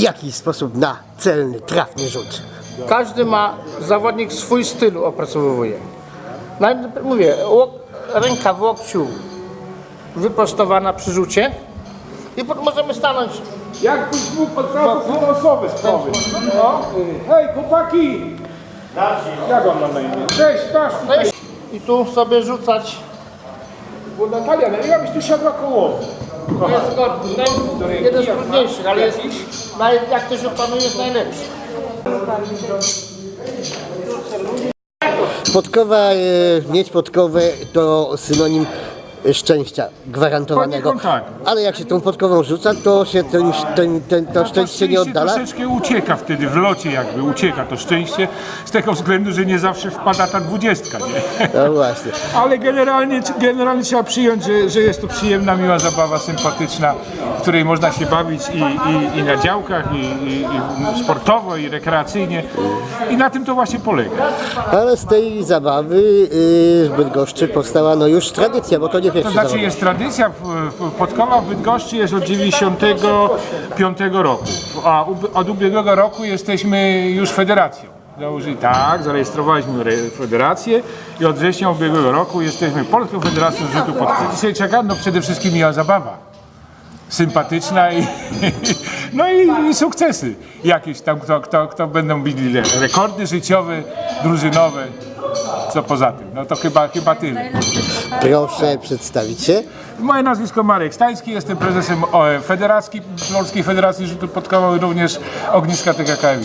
jakiś sposób na celny, trafny rzut. Każdy ma zawodnik swój styl opracowuje. Najpierw mówię, łok, ręka w łokciu wyprostowana przy rzucie i potem możemy stanąć Jakbyś mógł od razu pół osoby sprawy. No. Hej, chłopaki! Jak on ma na imię? Cześć, Staszku! no i, i tu sobie rzucać. Bo Natalia, no ja byś tu siadła koło. To jest, jest jeden z trudniejszych, ale jest, naj, jak ktoś opanuje, jest najlepszy. Podkowa, e, mieć podkowę to synonim szczęścia gwarantowanego. Poniekąd tak. Ale jak się tą podkową rzuca, to się ten, ten, ten, to szczęście nie oddala. troszeczkę ucieka wtedy, w locie jakby ucieka to szczęście, z tego względu, że nie zawsze wpada ta dwudziestka, nie? No właśnie. Ale generalnie, generalnie trzeba przyjąć, że, że jest to przyjemna, miła zabawa, sympatyczna, w której można się bawić i, i, i na działkach, i, i, i sportowo, i rekreacyjnie. I na tym to właśnie polega. Ale z tej zabawy y, w Bydgoszczy powstała no już tradycja, bo to nie To znaczy jest tradycja, Podkowa w Bydgoszczy jest od 95 roku, a od ubiegłego roku jesteśmy już federacją. Założyli, tak, zarejestrowaliśmy re- federację i od września ubiegłego roku jesteśmy Polską Federacją Rzutu Podkowy. Dzisiaj czeka, no przede wszystkim miła zabawa. Sympatyczna i, no i, i sukcesy jakieś tam, kto, kto, kto będą bili rekordy życiowe, drużynowe, co poza tym. No to chyba, chyba tyle. Proszę przedstawić się. Moje nazwisko Marek Stański, jestem prezesem e, Federacji, Polskiej Federacji Rzutu Podkowy, również ogniska TKKM.